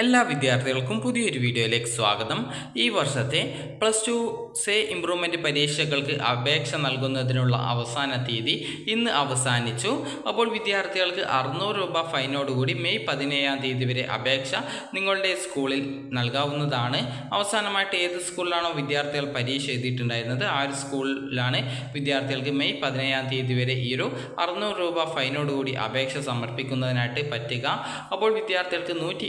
എല്ലാ വിദ്യാർത്ഥികൾക്കും പുതിയൊരു വീഡിയോയിലേക്ക് സ്വാഗതം. ഈ വർഷത്തെ പ്ലസ് ടു സേ ഇംപ്രൂവ്മെന്റ് പരീക്ഷകൾക്ക് അപേക്ഷ നൽകുന്നതിനുള്ള അവസാന തീയതി ഇന്ന് അവസാനിച്ചു. അപ്പോൾ വിദ്യാർത്ഥികൾക്ക് അറുന്നൂറ് രൂപ ഫൈനോടുകൂടി മെയ് പതിനേഴാം തീയതി വരെ അപേക്ഷ നിങ്ങളുടെ സ്കൂളിൽ നൽകാവുന്നതാണ്. അവസാനമായിട്ട് ഏത് സ്കൂളിലാണോ വിദ്യാർത്ഥികൾ പരീക്ഷ എഴുതിയിട്ടുണ്ടായിരുന്നത് ആ ഒരു സ്കൂളിലാണ് വിദ്യാർത്ഥികൾക്ക് മെയ് പതിനേഴാം തീയതി വരെ ഈ ഒരു അറുന്നൂറ് രൂപ ഫൈനോടുകൂടി അപേക്ഷ സമർപ്പിക്കുന്നതിനായിട്ട് പറ്റുക. അപ്പോൾ വിദ്യാർത്ഥികൾക്ക് നൂറ്റി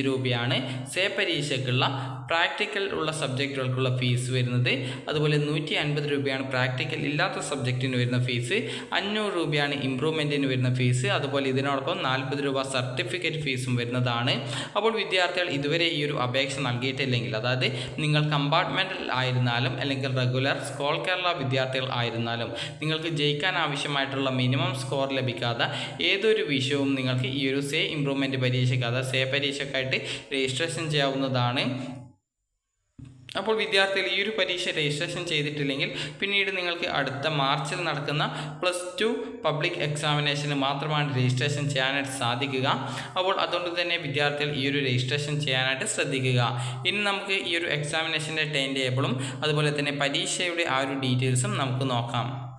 രൂപയാണ്. സേ പരീക്ഷയ്ക്കുള്ള പ്രാക്ടിക്കൽ ഉള്ള സബ്ജക്റ്റുകൾക്കുള്ള ഫീസ് വരുന്നത് അതുപോലെ നൂറ്റി അൻപത് രൂപയാണ് പ്രാക്ടിക്കൽ ഇല്ലാത്ത സബ്ജക്റ്റിന് വരുന്ന ഫീസ് അഞ്ഞൂറ് രൂപയാണ് ഇമ്പ്രൂവ്മെന്റിന് വരുന്ന ഫീസ് അതുപോലെ ഇതിനോടൊപ്പം നാൽപ്പത് രൂപ സർട്ടിഫിക്കറ്റ് ഫീസും വരുന്നതാണ്. അപ്പോൾ വിദ്യാർത്ഥികൾ ഇതുവരെ ഈ ഒരു അപേക്ഷ നൽകിയിട്ടില്ലെങ്കിൽ അതായത് നിങ്ങൾ കമ്പാർട്ട്മെന്റൽ ആയിരുന്നാലും അല്ലെങ്കിൽ റെഗുലർ സ്കോൾ കേരള വിദ്യാർത്ഥികൾ ആയിരുന്നാലും നിങ്ങൾക്ക് ജയിക്കാൻ ആവശ്യമായിട്ടുള്ള മിനിമം സ്കോർ ലഭിക്കാതെ ഏതൊരു വിഷയവും നിങ്ങൾക്ക് ഈ ഒരു സേ ഇമ്പ്രൂവ്മെന്റ് പരീക്ഷയ്ക്ക് അതായത് സേ പരീക്ഷയ്ക്കായിട്ട് രജിസ്ട്രേഷൻ ചെയ്യാവുന്നതാണ്. അപ്പോൾ വിദ്യാർത്ഥികൾ ഈ ഒരു പരീക്ഷ രജിസ്ട്രേഷൻ ചെയ്തിട്ടില്ലെങ്കിൽ പിന്നീട് നിങ്ങൾക്ക് അടുത്ത മാർച്ചിൽ നടക്കുന്ന പ്ലസ് ടു പബ്ലിക് എക്സാമിനേഷന് മാത്രമാണ് രജിസ്ട്രേഷൻ ചെയ്യാനായിട്ട് സാധിക്കുക. അപ്പോൾ അതുകൊണ്ട് തന്നെ വിദ്യാർത്ഥികൾ ഈ ഒരു രജിസ്ട്രേഷൻ ചെയ്യാനായിട്ട് ശ്രദ്ധിക്കുക. ഇനി നമുക്ക് ഈ ഒരു എക്സാമിനേഷന്റെ ടൈം ടേബിളും അതുപോലെ തന്നെ പരീക്ഷയുടെ ആ ഒരു ഡീറ്റെയിൽസും നമുക്ക് നോക്കാം.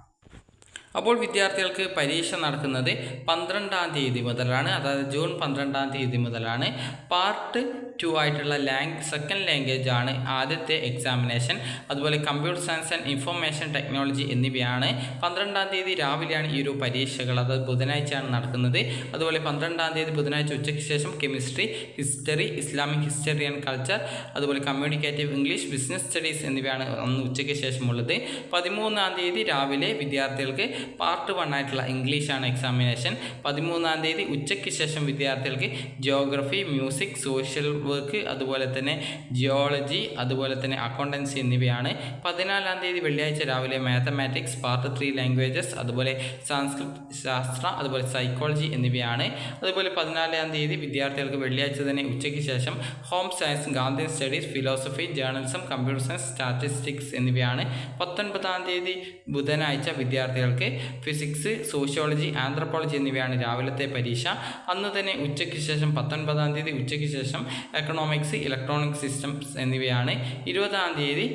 അപ്പോൾ വിദ്യാർത്ഥികൾക്ക് പരീക്ഷ നടക്കുന്നത് പന്ത്രണ്ടാം തീയതി മുതലാണ് അതായത് ജൂൺ പന്ത്രണ്ടാം തീയതി മുതലാണ്. പാർട്ട് ടു ആയിട്ടുള്ള ലാംഗ് സെക്കൻഡ് ലാംഗ്വേജ് ആണ് ആദ്യത്തെ എക്സാമിനേഷൻ അതുപോലെ computer science and information technology എന്നിവയാണ് പന്ത്രണ്ടാം തീയതി രാവിലെയാണ് ഈ ഒരു പരീക്ഷകൾ അത് ബുധനാഴ്ചയാണ് നടക്കുന്നത്. അതുപോലെ പന്ത്രണ്ടാം തീയതി ബുധനാഴ്ച ഉച്ചയ്ക്ക് ശേഷം chemistry history Islamic history and culture അതുപോലെ കമ്മ്യൂണിക്കേറ്റീവ് ഇംഗ്ലീഷ് ബിസിനസ് സ്റ്റഡീസ് എന്നിവയാണ് അന്ന് ഉച്ചയ്ക്ക് ശേഷമുള്ളത്. പതിമൂന്നാം തീയതി രാവിലെ വിദ്യാർത്ഥികൾക്ക് പാർട്ട് വൺ ആയിട്ടുള്ള ഇംഗ്ലീഷാണ് എക്സാമിനേഷൻ പതിമൂന്നാം തീയതി ഉച്ചയ്ക്ക് ശേഷം വിദ്യാർത്ഥികൾക്ക് ജിയോഗ്രഫി മ്യൂസിക് സോഷ്യൽ വർക്ക് അതുപോലെ തന്നെ ജിയോളജി അതുപോലെ തന്നെ അക്കൗണ്ടൻസി എന്നിവയാണ്. പതിനാലാം തീയതി വെള്ളിയാഴ്ച രാവിലെ മാത്തമാറ്റിക്സ് പാർട്ട് ത്രീ ലാംഗ്വേജസ് അതുപോലെ സംസ്കൃത് ശാസ്ത്ര അതുപോലെ സൈക്കോളജി എന്നിവയാണ്. അതുപോലെ പതിനാലാം തീയതി വിദ്യാർത്ഥികൾക്ക് വെള്ളിയാഴ്ച തന്നെ ഉച്ചയ്ക്ക് ശേഷം home science Gandhi studies philosophy journalism computer science statistics എന്നിവയാണ്. പത്തൊൻപതാം തീയതി ബുധനാഴ്ച വിദ്യാർത്ഥികൾക്ക് ഫിസിക്സ് സോഷ്യോളജി ആന്ത്രപ്പോളജി എന്നിവയാണ് രാവിലത്തെ പരീക്ഷ. അന്ന് തന്നെ ഉച്ചയ്ക്ക് ശേഷം പത്തൊൻപതാം തീയതി ഉച്ചയ്ക്ക് ശേഷം എക്കണോമിക്സ് ഇലക്ട്രോണിക് സിസ്റ്റംസ് എന്നിവയാണ്. ഇരുപതാം തീയതി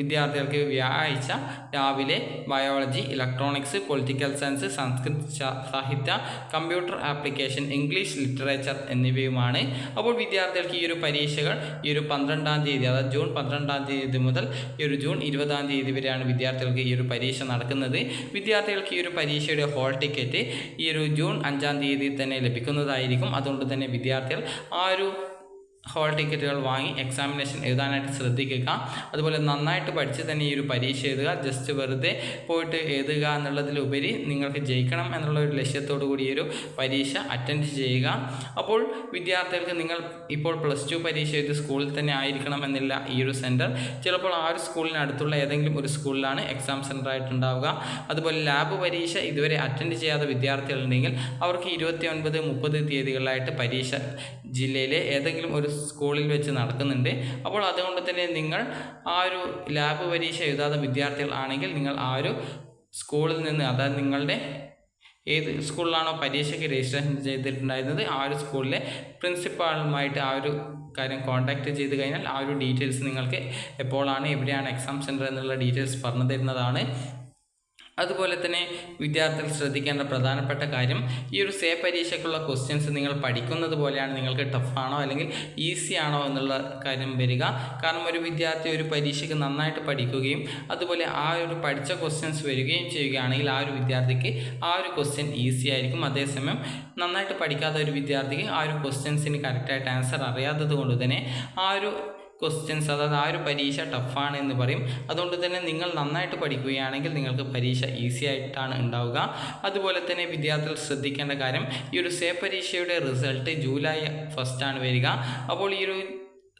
വിദ്യാർത്ഥികൾക്ക് വ്യാഴാഴ്ച രാവിലെ biology electronics political science Sanskrit Sahitya computer application English literature എന്നിവയുമാണ്. അപ്പോൾ വിദ്യാർത്ഥികൾക്ക് ഈ ഒരു പരീക്ഷകൾ ഈ ഒരു പന്ത്രണ്ടാം തീയതി അതായത് ജൂൺ പന്ത്രണ്ടാം തീയതി മുതൽ ഈ ഒരു ജൂൺ ഇരുപതാം തീയതി വരെയാണ് വിദ്യാർത്ഥികൾക്ക് ഈ ഒരു പരീക്ഷ നടക്കുന്നത്. വിദ്യാർത്ഥികൾക്ക് ഈ ഒരു പരീക്ഷയുടെ ഹോൾ ടിക്കറ്റ് ഈ ഒരു ജൂൺ അഞ്ചാം തീയതി തന്നെ ലഭിക്കുന്നതായിരിക്കും. അതുകൊണ്ട് തന്നെ വിദ്യാർത്ഥികൾ ആ ഒരു ഹോൾ ടിക്കറ്റുകൾ വാങ്ങി എക്സാമിനേഷൻ എഴുതാനായിട്ട് ശ്രദ്ധിക്കുക. അതുപോലെ നന്നായിട്ട് പഠിച്ച് തന്നെ ഈ ഒരു പരീക്ഷ എഴുതുക. ജസ്റ്റ് വെറുതെ പോയിട്ട് എഴുതുക എന്നുള്ളതിലുപരി നിങ്ങൾക്ക് ജയിക്കണം എന്നുള്ള ഒരു ലക്ഷ്യത്തോടു കൂടി ഒരു പരീക്ഷ അറ്റൻഡ് ചെയ്യുക. അപ്പോൾ വിദ്യാർത്ഥികൾക്ക് നിങ്ങൾ ഇപ്പോൾ പ്ലസ് ടു പരീക്ഷ എഴുതി സ്കൂളിൽ തന്നെ ആയിരിക്കണം എന്നില്ല ഈ ഒരു സെന്റർ ചിലപ്പോൾ ആ ഒരു സ്കൂളിന് അടുത്തുള്ള ഏതെങ്കിലും ഒരു സ്കൂളിലാണ് എക്സാം സെന്റർ ആയിട്ടുണ്ടാവുക. അതുപോലെ ലാബ് പരീക്ഷ ഇതുവരെ അറ്റൻഡ് ചെയ്യാത്ത വിദ്യാർത്ഥികളുണ്ടെങ്കിൽ അവർക്ക് ഇരുപത്തി ഒൻപത് മുപ്പത് തീയതികളിലായിട്ട് പരീക്ഷ ജില്ലയിലെ ഏതെങ്കിലും ഒരു സ്കൂളിൽ വെച്ച് നടക്കുന്നുണ്ട്. അപ്പോൾ അതുകൊണ്ട് തന്നെ നിങ്ങൾ ആ ഒരു ലാബ് പരീക്ഷ എഴുതാത്ത വിദ്യാർത്ഥികൾ ആണെങ്കിൽ നിങ്ങൾ ആ ഒരു സ്കൂളിൽ നിന്ന് അതായത് നിങ്ങളുടെ ഏത് സ്കൂളിലാണോ പരീക്ഷയ്ക്ക് രജിസ്ട്രേഷൻ ചെയ്തിട്ടുണ്ടായിരുന്നത് ആ ഒരു സ്കൂളിലെ പ്രിൻസിപ്പാളുമായിട്ട് ആ ഒരു കാര്യം കോൺടാക്റ്റ് ചെയ്ത് കഴിഞ്ഞാൽ ആ ഒരു ഡീറ്റെയിൽസ് നിങ്ങൾക്ക് എപ്പോഴാണ് എവിടെയാണ് എക്സാം സെന്റർ എന്നുള്ള ഡീറ്റെയിൽസ് പറഞ്ഞു തരുന്നതാണ്. അതുപോലെ തന്നെ വിദ്യാർത്ഥികൾ ശ്രദ്ധിക്കേണ്ട പ്രധാനപ്പെട്ട കാര്യം ഈ ഒരു സേ പരീക്ഷയ്ക്കുള്ള ക്വസ്റ്റ്യൻസ് നിങ്ങൾ പഠിക്കുന്നത് പോലെയാണ് നിങ്ങൾക്ക് ടഫാണോ അല്ലെങ്കിൽ ഈസി ആണോ എന്നുള്ള കാര്യം വരിക. കാരണം ഒരു വിദ്യാർത്ഥി ഒരു പരീക്ഷയ്ക്ക് നന്നായിട്ട് പഠിക്കുകയും അതുപോലെ ആ ഒരു പഠിച്ച ക്വസ്റ്റ്യൻസ് വരികയും ചെയ്യുകയാണെങ്കിൽ ആ ഒരു വിദ്യാർത്ഥിക്ക് ആ ഒരു ക്വസ്റ്റ്യൻ ഈസി ആയിരിക്കും. അതേസമയം നന്നായിട്ട് പഠിക്കാത്ത ഒരു വിദ്യാർത്ഥിക്ക് ആ ഒരു ക്വസ്റ്റ്യൻസിന് കറക്റ്റായിട്ട് ആൻസർ അറിയാത്തത് കൊണ്ട് തന്നെ ആ ഒരു ക്വസ്റ്റ്യൻസ് അതായത് ആ ഒരു പരീക്ഷ ടഫാണ് എന്ന് പറയും. അതുകൊണ്ട് തന്നെ നിങ്ങൾ നന്നായിട്ട് പഠിക്കുകയാണെങ്കിൽ നിങ്ങൾക്ക് പരീക്ഷ ഈസി ആയിട്ടാണ് ഉണ്ടാവുക. അതുപോലെ തന്നെ വിദ്യാർത്ഥികൾ ശ്രദ്ധിക്കേണ്ട കാര്യം ഈ ഒരു സേ പരീക്ഷയുടെ റിസൾട്ട് ജൂലൈ ഫസ്റ്റാണ് വരിക. അപ്പോൾ ഈ ഒരു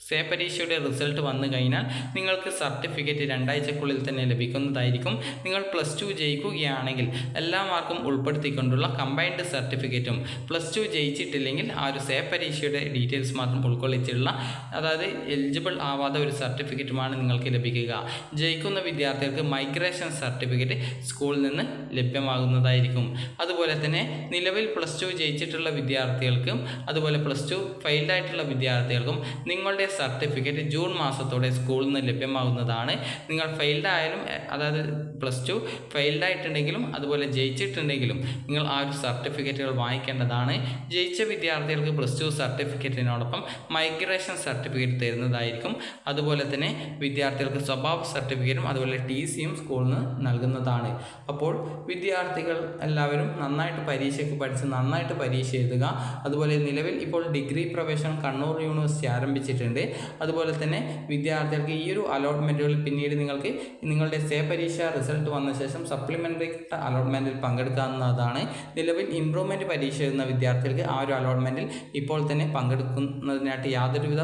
സേ പരീക്ഷയുടെ റിസൾട്ട് വന്നു കഴിഞ്ഞാൽ നിങ്ങൾക്ക് സർട്ടിഫിക്കറ്റ് രണ്ടാഴ്ചക്കുള്ളിൽ തന്നെ ലഭിക്കുന്നതായിരിക്കും. നിങ്ങൾ പ്ലസ് ടു ജയിക്കുകയാണെങ്കിൽ എല്ലാ മാർക്കും ഉൾപ്പെടുത്തിക്കൊണ്ടുള്ള കമ്പൈൻഡ് സർട്ടിഫിക്കറ്റും പ്ലസ് ടു ജയിച്ചിട്ടില്ലെങ്കിൽ ആ ഒരു സേ പരീക്ഷയുടെ ഡീറ്റെയിൽസ് മാത്രം ഉൾക്കൊള്ളിച്ചുള്ള അതായത് എലിജിബിൾ ആവാത്ത ഒരു സർട്ടിഫിക്കറ്റുമാണ് നിങ്ങൾക്ക് ലഭിക്കുക. ജയിക്കുന്ന വിദ്യാർത്ഥികൾക്ക് മൈഗ്രേഷൻ സർട്ടിഫിക്കറ്റ് സ്കൂളിൽ നിന്ന് ലഭ്യമാകുന്നതായിരിക്കും. അതുപോലെ തന്നെ നിലവിൽ പ്ലസ് ടു ജയിച്ചിട്ടുള്ള വിദ്യാർത്ഥികൾക്കും അതുപോലെ പ്ലസ് ടു ഫെയിൽഡായിട്ടുള്ള വിദ്യാർത്ഥികൾക്കും നിങ്ങളുടെ സർട്ടിഫിക്കറ്റ് ജൂൺ മാസത്തോടെ സ്കൂളിൽ നിന്ന് ലഭ്യമാകുന്നതാണ്. നിങ്ങൾ ഫെയിൽഡ് ആയാലും അതായത് പ്ലസ് ടു ഫെയിൽഡ് ആയിട്ടുണ്ടെങ്കിലും അതുപോലെ ജയിച്ചിട്ടുണ്ടെങ്കിലും നിങ്ങൾ ആ ഒരു സർട്ടിഫിക്കറ്റുകൾ വാങ്ങിക്കേണ്ടതാണ്. ജയിച്ച വിദ്യാർത്ഥികൾക്ക് പ്ലസ് ടു സർട്ടിഫിക്കറ്റിനോടൊപ്പം മൈഗ്രേഷൻ സർട്ടിഫിക്കറ്റ് തരുന്നതായിരിക്കും. അതുപോലെ തന്നെ വിദ്യാർത്ഥികൾക്ക് സ്വഭാവ സർട്ടിഫിക്കറ്റും അതുപോലെ ടി സിയും സ്കൂളിൽ നിന്ന് നൽകുന്നതാണ്. അപ്പോൾ വിദ്യാർത്ഥികൾ എല്ലാവരും നന്നായിട്ട് പരീക്ഷയ്ക്ക് പഠിച്ച് നന്നായിട്ട് പരീക്ഷ എഴുതുക. അതുപോലെ നിലവിൽ ഇപ്പോൾ ഡിഗ്രി പ്രവേശനം കണ്ണൂർ യൂണിവേഴ്സിറ്റി ആരംഭിച്ചിട്ടുണ്ട്. അതുപോലെ തന്നെ വിദ്യാർത്ഥികൾക്ക് ഈ ഒരു അലോട്ട്മെന്റുകൾ പിന്നീട് നിങ്ങൾക്ക് നിങ്ങളുടെ സേ പരീക്ഷ റിസൾട്ട് വന്ന ശേഷം സപ്ലിമെന്ററി അലോട്ട്മെന്റിൽ പങ്കെടുക്കാവുന്നതാണ്. നിലവിൽ ഇമ്പ്രൂവ്മെന്റ് പരീക്ഷ എഴുതുന്ന വിദ്യാർത്ഥികൾക്ക് ആ ഒരു അലോട്ട്മെന്റിൽ ഇപ്പോൾ തന്നെ പങ്കെടുക്കുന്നതിനായിട്ട് യാതൊരുവിധ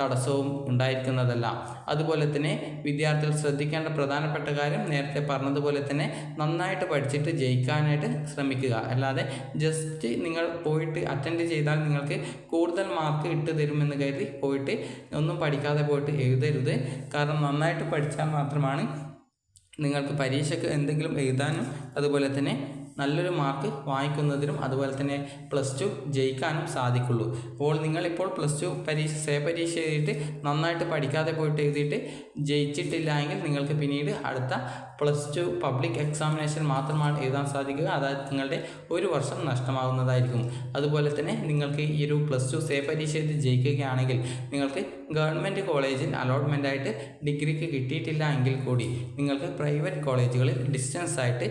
തടസ്സവും ഉണ്ടായിരിക്കുന്നതല്ല. അതുപോലെ തന്നെ വിദ്യാർത്ഥികൾ ശ്രദ്ധിക്കേണ്ട പ്രധാനപ്പെട്ട കാര്യം നേരത്തെ പറഞ്ഞതുപോലെ തന്നെ നന്നായിട്ട് പഠിച്ചിട്ട് ജയിക്കാനായിട്ട് ശ്രമിക്കുക. അല്ലാതെ ജസ്റ്റ് നിങ്ങൾ പോയിട്ട് അറ്റൻഡ് ചെയ്താൽ നിങ്ങൾക്ക് കൂടുതൽ മാർക്ക് ഇട്ട് തരുമെന്ന് കരുതി പോയിട്ട് ഒന്നും പഠിക്കാതെ പോയിട്ട് എഴുതരുത്. കാരണം നന്നായിട്ട് പഠിച്ചാൽ മാത്രമാണ് നിങ്ങൾക്ക് പരീക്ഷയ്ക്ക് എന്തെങ്കിലും എഴുതാനും അതുപോലെ തന്നെ നല്ലൊരു മാർക്ക് വാങ്ങിക്കുന്നതിനും അതുപോലെ തന്നെ പ്ലസ് ടു ജയിക്കാനും സാധിക്കുള്ളൂ. അപ്പോൾ നിങ്ങളിപ്പോൾ പ്ലസ് ടു പരീക്ഷ സേ പരീക്ഷ എഴുതിയിട്ട് നന്നായിട്ട് പഠിക്കാതെ പോയിട്ട് എഴുതിയിട്ട് ജയിച്ചിട്ടില്ല എങ്കിൽ നിങ്ങൾക്ക് പിന്നീട് അടുത്ത പ്ലസ് ടു പബ്ലിക് എക്സാമിനേഷൻ മാത്രമാണ് എഴുതാൻ സാധിക്കുക. അതായത് നിങ്ങളുടെ ഒരു വർഷം നഷ്ടമാകുന്നതായിരിക്കും അതുപോലെ തന്നെ നിങ്ങൾക്ക് ഈ ഒരു പ്ലസ് ടു സേ പരീക്ഷ എഴുതി ജയിക്കുകയാണെങ്കിൽ നിങ്ങൾക്ക് ഗവൺമെന്റ് കോളേജിൽ അലോട്ട്മെന്റ് ആയിട്ട് ഡിഗ്രിക്ക് കിട്ടിയിട്ടില്ല എങ്കിൽ കൂടി നിങ്ങൾക്ക് പ്രൈവറ്റ് കോളേജുകളിൽ ഡിസ്റ്റൻസ് ആയിട്ട്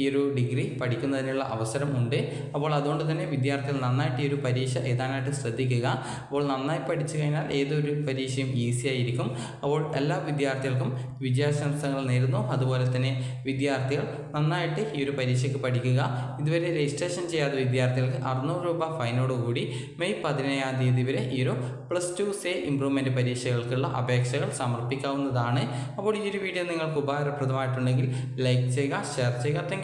ഈ ഒരു ഡിഗ്രി പഠിക്കുന്നതിനുള്ള അവസരം ഉണ്ട്. അപ്പോൾ അതുകൊണ്ട് തന്നെ വിദ്യാർത്ഥികൾ നന്നായിട്ട് ഈ ഒരു പരീക്ഷ എഴുതാനായിട്ട് ശ്രദ്ധിക്കുക. അപ്പോൾ നന്നായി പഠിച്ചു കഴിഞ്ഞാൽ ഏതൊരു പരീക്ഷയും ഈസി ആയിരിക്കും. അപ്പോൾ എല്ലാ വിദ്യാർത്ഥികൾക്കും വിജയാശംസകൾ നേരുന്നു. അതുപോലെ തന്നെ വിദ്യാർത്ഥികൾ നന്നായിട്ട് ഈ ഒരു പരീക്ഷയ്ക്ക് പഠിക്കുക. ഇതുവരെ രജിസ്ട്രേഷൻ ചെയ്യാത്ത വിദ്യാർത്ഥികൾക്ക് അറുന്നൂറ് രൂപ ഫൈനോടുകൂടി മെയ് പതിനേഴാം തീയതി വരെ ഈ ഒരു പ്ലസ് ടു സേ ഇംപ്രൂവ്മെന്റ് പരീക്ഷകൾക്കുള്ള അപേക്ഷകൾ സമർപ്പിക്കാവുന്നതാണ്. അപ്പോൾ ഈ ഒരു വീഡിയോ നിങ്ങൾക്ക് ഉപകാരപ്രദമായിട്ടുണ്ടെങ്കിൽ ലൈക്ക് ചെയ്യുക ഷെയർ ചെയ്യുക. Thank